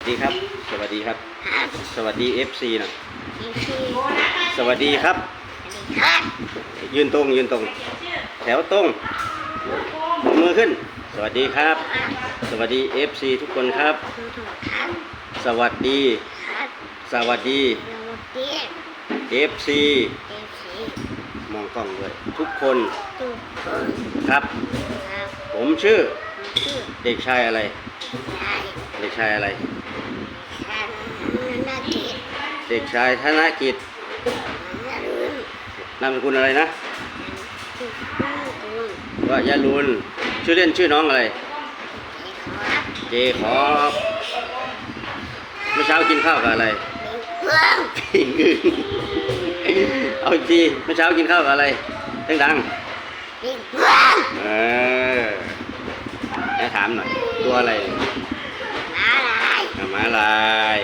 สวัสดีครับ สวัสดีครับครับสวัสดี FC หน่อยนี่คือสวัสดีครับครับ ยืนตรง ยืนตรง แถวตรงมือขึ้น สวัสดีครับ สวัสดี FC ทุกคนครับดูถูกครับสวัสดีครับสวัสดีโรตี FC เอฟซีมองกล้องด้วย ทุกคนทุกคนครับครับ ผมชื่อชื่อ เด็กชายอะไรชายเด็กชายอะไรชายนาที เด็กชายธนกิจนารุนนามสกุลอะไรนะชื่อนารุนว่ายาลุนชื่อเล่นชื่อน้องอะไรครับเจขอบเมื่อเช้ากินข้าวกับอะไรเพื่อนปิ้งอึ่งเอาอีกทีเมื่อเช้ากินข้าวกับอะไรดังเป็นเพื่อนๆเออให้ถามหน่อย ตัวอะไรมาลายอะม้าลาย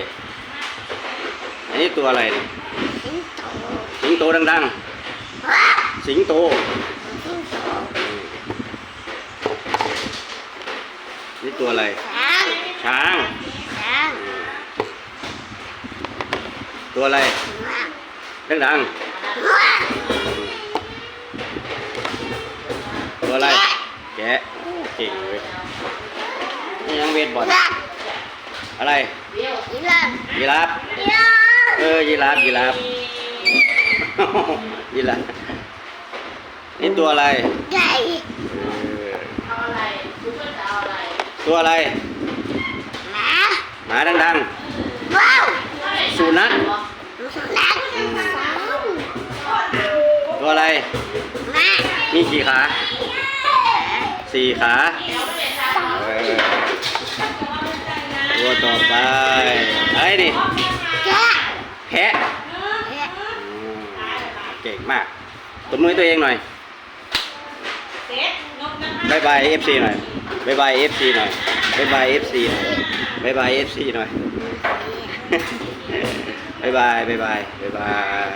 อันนี้ตัวอะไรเนี่ยสิงโตสิงโตดังๆ สิงโต สิงโตนี่ตัวอะไร ช้างช้าง ช้างตัวอะไร ดังๆ ตัวอะไร แกะโอ้เก่งเว้ยนี่ยังเวทบอลอะไรอีลาฟยีราฟ เออยีราฟยีราฟยีราฟนี่ตัวอะไรใหญ่เออเอาอะไรคุณเพื่อนจะเอาอะไร ตัวอะไร หมา หมาดังว้าวๆสุนัขสุนัขตัวอะไรหมามีกี่ขา สี่ขาเออตัวต่อไปไอ้นี่แกะ แพะแกะอืมเก่งมากตบมือให้ตัวเองหน่อยเซ็ตนกนะคะบายบายเอฟซีหน่อยบายบายเอฟซีหน่อยบายบายเอฟซีหน่อยบายบายเอฟซีหน่อยบายบายบายบายบายบาย